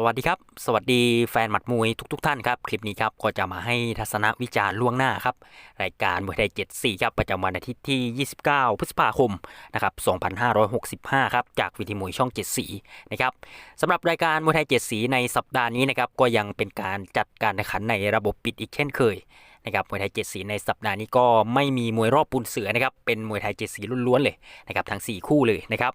สวัสดีครับ สวัสดีแฟนหมัดมวยทุกๆทท่านครับ คลิปนี้ครับก็จะมาให้ทัศนวิจารณ์ล่วงหน้าครับ รายการมวยไทย74 ครับ ประจำวันอาทิตย์ที่ 29 พฤษภาคมนะครับ2565 ครับ จากวิธีมวยช่อง7สีนะครับสำหรับรายการมวยไทย7สีในสัปดาห์นี้นะครับก็ยังเป็นการจัดการแข่งขันในระบบปิดอีกเช่นเคย นะครับมวยไทยเจ็ดสีในสัปดาห์นี้ก็ไม่มีมวยรอบปูนเสือนะครับเป็นมวยไทยเจ็ดสีล้วนๆเลยนะครับทั้ง 4 คู่เลยนะครับ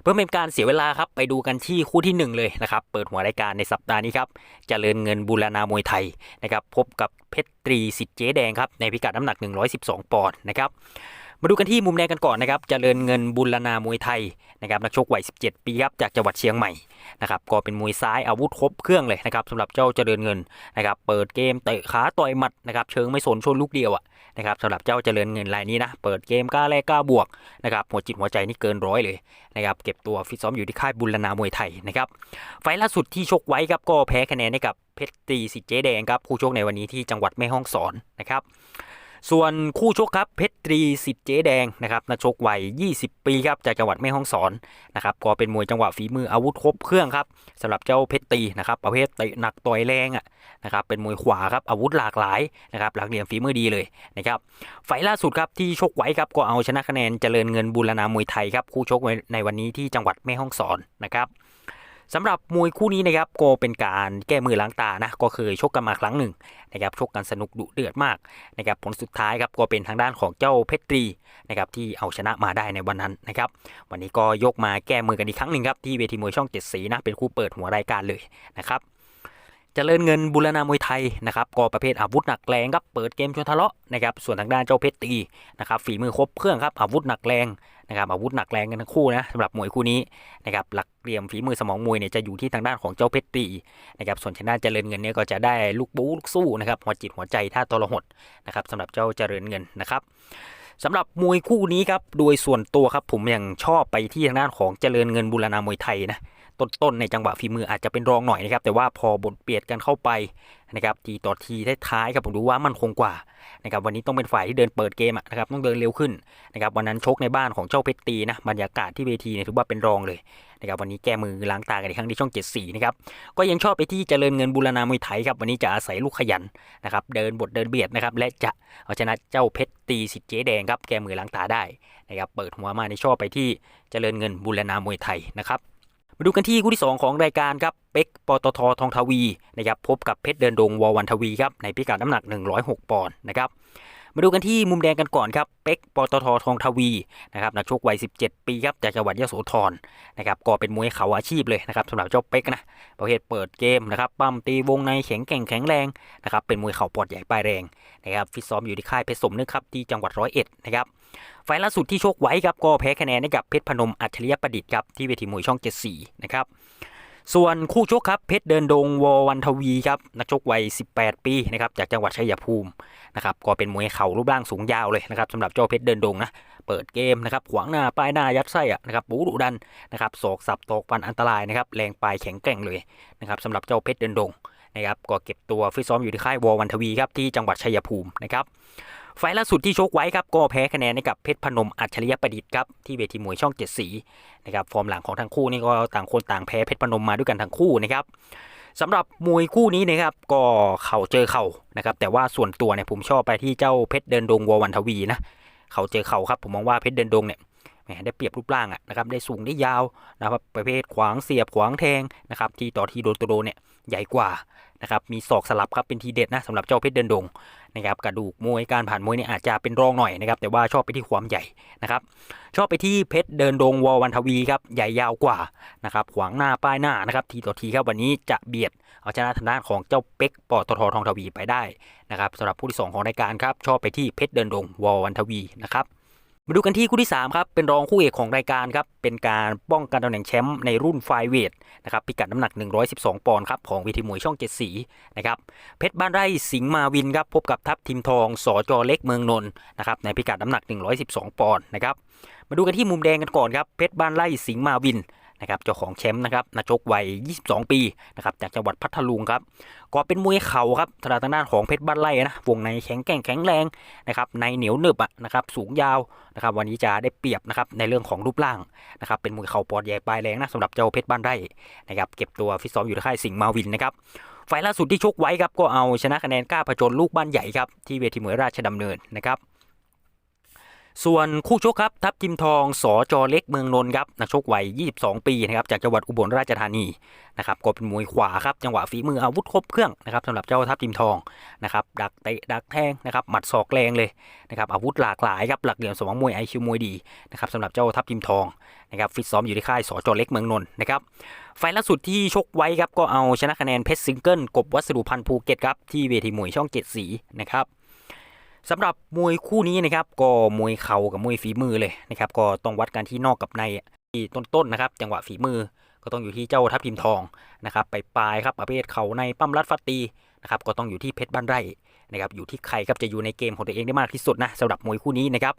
เพื่อเป็นการเสียเวลาครับไปดูกันที่คู่ที่ 1 เลยนะครับเปิดหัวรายการในสัปดาห์นี้ครับเจริญเงินบูรณามวยไทยนะครับพบกับเพชรตรีสิทธิ์เจ๊แดงครับในพิกัดน้ำหนัก 112 ปอนด์นะครับมาดูกันที่มุมแดงกันก่อนนะครับเจริญเงินบุรณามวยไทยนะครับนักชกวัย 17 ปีครับจากจังหวัดเชียงใหม่ นะครับก็เป็นมวยซ้ายอาวุธครบเครื่องเลยนะครับสำหรับเจ้าเจริญเงินนะครับเปิดเกมเตะขาต่อยหมัดนะครับเชิงไม่สนชนลูกเดียวอะนะครับสำหรับเจ้าเจริญเงินรายนี้นะเปิดเกมกล้าแลกกล้าบวกนะครับหัวจิตหัวใจนี่เกินร้อยเลยนะครับเก็บตัวฟิตซ้อมอยู่ที่ค่ายบุรณามวยไทยนะครับไฟล์ล่าสุดที่ชกไว้ครับก็แพ้คะแนนให้กับเพชรตีสิทธิเจแดงครับคู่ชกในวันนี้ที่จังหวัดแม่ฮ่องสอนนะครับ ส่วนคู่ชกครับเพชรตรีสิทธิ์เจ๊แดงนะครับนักชกวัย 20 ปีครับจากจังหวัดแม่ฮ่องสอนนะครับก็เป็นมวยจังหวะฝีมืออาวุธครบเครื่องครับสำหรับเจ้าเพชรตรีนะครับประเภทเตะหนักต่อยแรงอะนะครับเป็นมวยขวาครับอาวุธหลากหลายนะครับหลักเหลี่ยมฝีมือดีเลยนะครับไฟล์ล่าสุดครับที่ชกไว้ครับก็เอาชนะคะแนนเจริญเงินบุรณามวยไทยครับคู่ชกในวันนี้ที่จังหวัดแม่ฮ่องสอนนะครับ สำหรับมวยคู่นี้นะครับก็เป็นการแก้มือล้างตานะก็เคยชกกันมาครั้งหนึ่งนะครับชกกันสนุกดุเดือดมากนะครับผลสุดท้ายครับก็เป็นทางด้านของเจ้าเพชรตรีนะครับที่เอาชนะมาได้ในวันนั้นนะครับวันนี้ก็ยกมาแก้มือกันอีกครั้งหนึ่งครับที่เวทีมวยช่องเจ็ดสีนะเป็นคู่เปิดหัวรายการเลยนะครับเจริญเงินบุรณามวยไทยนะครับก็ประเภทอาวุธหนักแรงครับเปิดเกมชนทะเลาะนะครับส่วนทางด้านเจ้าเพชรตรีนะครับฝีมือครบเครื่องครับอาวุธหนักแรง นะครับอาวุธหนักแรงกันทั้งคู่นะสำหรับมวยคู่นี้นะครับหลักเหลี่ยมฝีมือสมองมวยเนี่ยจะอยู่ที่ทางด้านของเจ้าเพชรตรีนะครับส่วนทางด้านเจริญเงินเนี่ยก็จะได้ลูกบู๊ลูกสู้นะครับหัวจิตหัวใจท่าตลหดนะครับสำหรับเจ้าเจริญเงินนะครับสำหรับมวยคู่นี้ครับโดยส่วนตัวครับผมยังชอบไปที่ทางด้านของเจริญเงินบุรณามวยไทยนะ ต้นๆในจังหวะฝีมืออาจจะเป็นรองหน่อยนะครับแต่ว่าพอบทเปลียนกันเข้าไปนะครับทีต่อทีท้ายๆครับผมดูว่ามันคงกว่านะครับวันนี้ต้องเป็นฝ่ายที่เดินเปิดเกมนะครับต้องเดินเร็วขึ้นนะครับวันนั้นชกในบ้านของเจ้าเพชรตีนะบรรยากาศที่เวทีเนี่ยถือว่าเป็นรองเลยนะครับวันนี้แก้มือล้างตากันอีกครั้งที่ช่อง7สีนะครับก็ยังชอบไปที่เจริญเงินบูรณามวยไทยครับวันนี้จะอาศัยลูกขยันนะครับเดินบทเดินเบียดนะครับและจะเอาชนะเจ้าเพชรตีสิทธิ์เจ๊แดงครับแก้มือล้างตาได้นะครับเปิดหัวมาในชอบไปที่เจริญเงินบูรณามวยไทยนะครับ มาดูกันที่คู่ที่ 2 ของรายการครับเป็กปตททองทวีนะครับพบกับเพชรเดินดงววันทวีครับในพิกัดน้ำหนัก 106 ปอนด์นะครับมาดูกันที่มุมแดงกันก่อนครับเป็กปตททองทวีนะครับนักชกวัย 17 ปีครับจากจังหวัดยโสธรนะครับก็เป็นมวยเข่าอาชีพเลยนะครับสำหรับเจ้าเป็กนะประเภทเปิดเกมนะครับปั้มตีวงในแข็งแกร่งแข็งแรงนะครับเป็นมวยเข่าปอดใหญ่ปลายแรงนะครับฟิตซ้อมอยู่ที่ค่ายเพชรสมนึกครับที่จังหวัดร้อยเอ็ดนะครับ ไฟล์ล่าสุดที่ชกไว้ครับก็แพ้คะแนนให้กับเพชรพนมอัจฉริยประดิษฐ์ครับที่เวทีมวยช่อง 74 นะครับส่วนคู่ชกครับเพชรเดินดงวอวันทวีครับนักชกวัย 18 ปีนะครับจากจังหวัดชัยภูมินะครับก็เป็นมวยเข่ารูปร่างสูงยาวเลยนะครับสำหรับเจ้าเพชรเดินดงนะเปิดเกมนะครับขวางหน้าป้ายหน้ายัดไส้อะนะครับปูดุดันนะครับศอกสับตกฟันอันตรายนะครับแรงปลายแข็งแกร่งเลยนะครับสำหรับเจ้าเพชรเดินดงนะครับก็เก็บตัวฟิตซ้อมอยู่ที่ค่ายวอวันทวีครับที่จังหวัดชัยภูมินะครับ ไฟล์ล่าสุดที่ชกไว้ครับก็แพ้คะแนนให้กับเพชรพนมอัจฉริยประดิษฐ์ครับที่เวทีมวยช่องเจ็ดสีนะครับฟอร์มหลังของทั้งคู่นี่ก็ต่างคนต่างแพ้เพชรพนมมาด้วยกันทั้งคู่นะครับสำหรับมวยคู่นี้นะครับก็เข่าเจอเข่านะครับแต่ว่าส่วนตัวเนี่ยผมชอบไปที่เจ้าเพชรเดินดงวอวันทวีนะเขาเจอเข่าครับผมมองว่าเพชรเดินดงเนี่ยได้เปรียบรูปร่างอะนะครับได้สูงได้ยาวนะครับประเภทขวางเสียบขวางแทงนะครับที่ต่อที่โดนตัวโดนเนี่ยใหญ่กว่า นะครับมีศอกสลับครับเป็นทีเด็ดนะสำหรับเจ้าเพชรเดินดงนะครับกระดูกมวยการผ่านมวยเนี่ยอาจจะเป็นรองหน่อยนะครับแต่ว่าชอบไปที่ความใหญ่นะครับชอบไปที่เพชรเดินดงวอวันทวีครับใหญ่ยาวกว่านะครับขวางหน้าป้ายหน้านะครับทีต่อทีครับวันนี้จะเบียดเอาชนะทางด้านของเจ้าเป็กปอตททองทวีไปได้นะครับสำหรับผู้ที่2ของรายการครับชอบไปที่เพชรเดินดงวอวันทวีนะครับ มาดูกันที่คู่ที่ 3 ครับ เป็นรองคู่เอกของรายการครับ เป็นการป้องกันตำแหน่งแชมป์ในรุ่นไฟเวทนะครับพิกัดน้ำหนัก 112 ปอนด์ครับ ของวีทีมวยช่องเจ็ดสีนะครับเพชรบ้านไร่สิงห์มาวินครับ พบกับทัพทีมทองสอจอเล็กเมืองนนท์นะครับในพิกัดน้ำหนัก 112 ปอนด์นะครับมาดูกันที่มุมแดงกันก่อนครับเพชรบ้านไร่สิงห์มาวิน นะครับเจ้าของแชมป์นะครับนักชกวัย 22 ปีนะครับจากจังหวัดพัทลุงครับก็เป็นมวยเข่าครับทางด้านของเพชรบ้านไร่นะวงในแข็งแกร่งแข็งแรงนะครับในเหนียวหนึบอะนะครับสูงยาวนะครับวันนี้จะได้เปรียบนะครับในเรื่องของรูปร่างนะครับเป็นมวยเข่าปอดใหญ่ปลายแรงนะสำหรับเจ้าเพชรบ้านไร่นะครับเก็บตัวฟิตซ้อมอยู่ในค่ายสิงห์มาวินนะครับไฟล์ล่าสุดที่ชกไว้ครับก็เอาชนะคะแนนกล้าผจญลูกบ้านใหญ่ครับที่เวทีมวยราชดำเนินนะครับ ส่วนคู่ชกครับทัพทิมทองสอจอเล็กเมืองนนท์ครับนักชกวัย 22 ปีนะครับจากจังหวัดอุบลราชธานีนะครับก็เป็นมวยขวาครับจังหวะฝีมืออาวุธครบเครื่องนะครับสำหรับเจ้าทัพทิมทองนะครับดักเตะดักแทงนะครับหมัดศอกแรงเลยนะครับอาวุธหลากหลายครับหลักเหลี่ยมสมองมวยไอคิวมวยดีนะครับสำหรับเจ้าทัพทิมทองนะครับฟิตซ้อมอยู่ที่ค่ายสอจอเล็กเมืองนนท์นะครับไฟล์ล่าสุดที่ชกไว้ครับก็เอาชนะคะแนนเพชรซิงเกิลกบวัสดุพันธ์ภูเก็ตครับที่เวทีมวยช่องเจ็ดสีนะครับ สำหรับมวยคู่นี้นะครับก็มวยเข่ากับมวยฝีมือเลยนะครับก็ต้องวัดกันที่นอกกับในที่ต้นๆนะครับ จังหวะฝีมือก็ต้องอยู่ที่เจ้าทัพทิมทองนะครับไปปลายครับประเภทเข่าในปั้มรัดฟัดตีนะครับก็ต้องอยู่ที่เพชรบ้านไร่นะครับอยู่ที่ใครครับจะอยู่ในเกมของตัวเองได้มากที่สุดนะสำหรับมวยคู่นี้นะครับ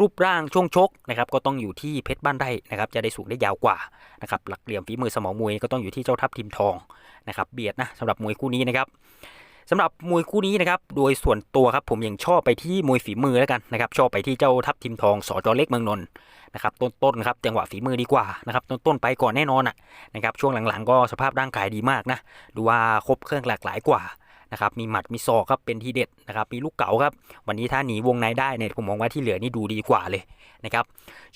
รูปร่างช่วงชกนะครับก็ต้องอยู่ที่เพชรบ้านไร่นะครับจะได้สูงได้ยาวกว่านะครับหลักเหลี่ยมฝีมือสมองมวยก็ต้องอยู่ที่เจ้าทัพทิมทองนะครับเบียดนะสำหรับมวยคู่นี้นะครับ สำหรับมวยคู่นี้นะครับโดยส่วนตัวครับผมยังชอบไปที่มวยฝีมือแล้วกันนะครับชอบไปที่เจ้าทัพทิมทองสอจอเล็กเมืองนนท์นะครับต้นๆครับจังหวะฝีมือดีกว่านะครับต้นๆไปก่อนแน่นอนอะนะครับช่วงหลังๆ ก็สภาพร่างกายดีมากนะดูว่าครบเครื่องหลากหลายกว่านะครับมีหมัดมีศอกครับเป็นทีเด็ดนะครับมีลูกเก๋าครับวันนี้ถ้าหนีวงในได้เนี่ยผมมองว่าที่เหลือนี่ดูดีกว่าเลยนะครับ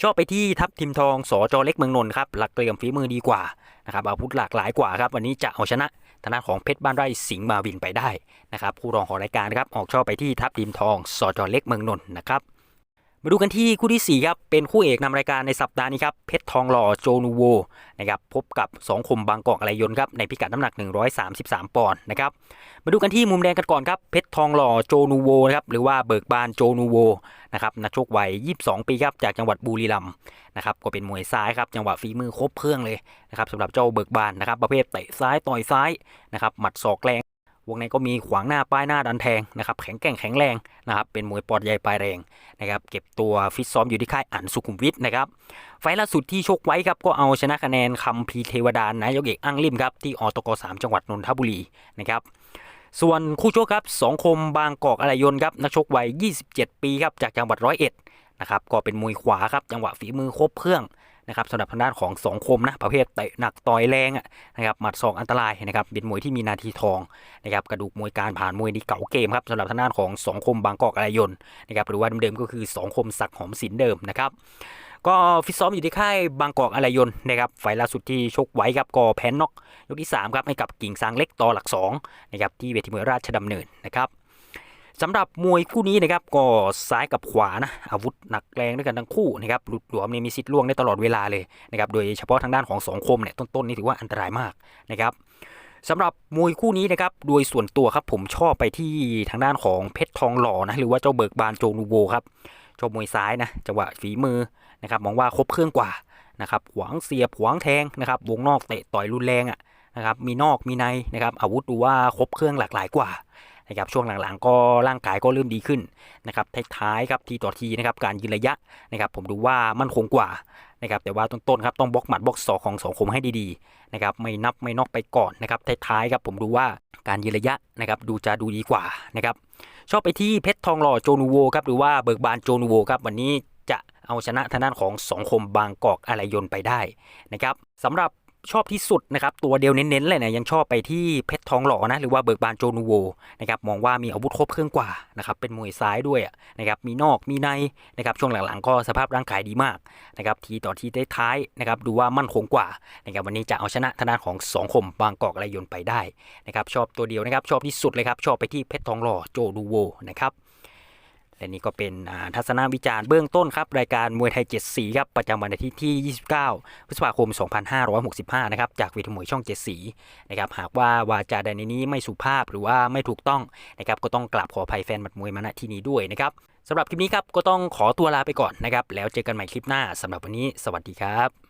ชอบไปที่ทัพทิมทองสอจอเล็กเมืองนนท์ครับหลักเหลี่ยมฝีมือดีกว่านะครับอาวุธหลากหลายกว่าครับวันนี้จะเอาชนะ ทางด้านของเพชรบ้านไร่สิงห์มาวินไปได้นะครับผู้รองของรายการนะครับออกชอบไปที่ทัพทิมทองสอจอเล็กเมืองนนท์นะครับ มาดูกันที่คู่ที่สี่ครับ เป็นคู่เอกนำรายการในสัปดาห์นี้ครับ เพชรทองหล่อโจนูโวนะครับพบกับสองคมบางกอกอะไรยนต์ครับ ในพิกัดน้ำหนัก 133 ปอนด์นะครับมาดูกันที่มุมแดงกันก่อนครับ เพชรทองหล่อโจนูโวนะครับหรือว่าเบิกบานโจนูโวนะครับนักชกวัย 22 ปีครับจากจังหวัดบุรีรัมย์นะครับก็เป็นมวยซ้ายครับจังหวะฝีมือครบเครื่องเลยนะครับสำหรับเจ้าเบิกบานนะครับประเภทเตะซ้ายต่อยซ้ายนะครับหมัดศอกแรง วงในก็มีขวางหน้าป้ายหน้าดันแทงนะครับแข็งแกร่งแข็งแรงนะครับเป็นมวยปอดใหญ่ปลายแรงนะครับเก็บตัวฟิตซ้อมอยู่ที่ค่ายอันสุขุมวิทนะครับไฟล์ล่าสุดที่ชกไว้ครับก็เอาชนะคะแนนคำพีเทวดานนายกเอกอั้งลิมครับที่อตก3จังหวัดนนทบุรีนะครับส่วนคู่ชกครับสองคมบางกอกอะไรยนครับนักชกวัย 27 ปีครับจากจังหวัดร้อยเอ็ดนะครับก็เป็นมวยขวาครับจังหวะฝีมือครบเครื่อง นะครับสำหรับทางด้านของสองคมนะประเภทเตะหนักต่อยแรงอะนะครับหมัดศอกอันตรายนะครับเป็นมวยที่มีนาทีทองนะครับกระดูกมวยการผ่านมวยดีเก่าเกมครับสำหรับทางด้านของสองคมบางกอกอะไรยนต์นะครับหรือว่าเดิมๆก็คือสองคมศักหอมสินเดิมนะครับก็ฟิตซ้อมอยู่ที่ค่ายบางกอกอะไรยนต์นะครับไฟล์ล่าสุดที่ชกไว้ครับก็แพ้น็อกยกที่3ครับให้กับกิ่งซางเล็กต่อหลัก2นะครับที่เวทีมวยราชดำเนินนะครับ สำหรับมวยคู่นี้นะครับก็ซ้ายกับขวานะอาวุธหนักแรงด้วยกันทั้งคู่นะครับหลุดหลวมเนี่มีสิทธิ์ล่วงได้ตลอดเวลาเลยนะครับโดยเฉพาะทางด้านของสองคมเนี่ยต้นๆนี่ถือว่าอันตรายมากนะครับสำหรับมวยคู่นี้นะครับโดยส่วนตัวครับผมชอบไปที่ทางด้านของเพชรทองหล่อนะหรือว่าเจ้าเบิกบานโจนูโวครับชอบมวยซ้ายนะจังหวะฝีมือนะครับมองว่าครบเครื่องกว่านะครับหวางเสียบหวางแทงนะครับวงนอกเตะต่อยรุนแรงอะนะครับมีนอกมีในนะครับอาวุธดูว่าครบเครื่องหลากหลายกว่า นะครับช่วงหลังๆ ก็ร่างกายก็เริ่มดีขึ้นนะครับท้ายๆครับทีต่อทีนะครับการยืนระยะนะครับผมดูว่ามั่นคงกว่านะครับแต่ว่าต้นๆครับต้องบล็อกหมัดบล็อกศอกของสองคมให้ดีๆนะครับไม่นับไม่นอกไปก่อนนะครับท้ายๆครับผมดูว่าการยืนระยะนะครับดูจะดูดีกว่านะครับชอบไปที่เพชรทองหล่อโจนูโวครับหรือว่าเบิกบานโจนูโวครับวันนี้จะเอาชนะทางด้านของสองคมบางกอกอะไรยนต์ไปได้นะครับสำหรับ ชอบที่สุดนะครับตัวเดียวเน้นๆเลยนะยังชอบไปที่เพชรทองหล่อนะหรือว่าเบิกบานโจนูโวนะครับมองว่ามีอาวุธครบเครื่องกว่านะครับเป็นมวยซ้ายด้วยนะครับมีนอกมีในนะครับช่วงหลังๆ ก็สภาพร่างกายดีมากนะครับทีต่อทีได้ท้ายนะครับดูว่ามั่นคงกว่านะครับวันนี้จะเอาชนะทาด้านของสองคมบางกอกไรยนไปได้นะครับชอบตัวเดียวนะครับชอบที่สุดเลยครับชอบไปที่เพชรทองหล่อโจนูโวนะครับ และนี่ก็เป็นทัศนวิจารณ์เบื้องต้นครับรายการมวยไทย7สีครับประจำวันอาทิตย์ที่ 29 พฤษภาคม 2565 นะครับจากเวทีมวยช่อง7สีนะครับหากว่าวาจาใดในนี้ไม่สุภาพหรือว่าไม่ถูกต้องนะครับก็ต้องกราบขออภัยแฟนมัดมวยมาณที่นี้ด้วยนะครับสำหรับคลิปนี้ครับก็ต้องขอตัวลาไปก่อนนะครับแล้วเจอกันใหม่คลิปหน้าสำหรับวันนี้ สวัสดีครับ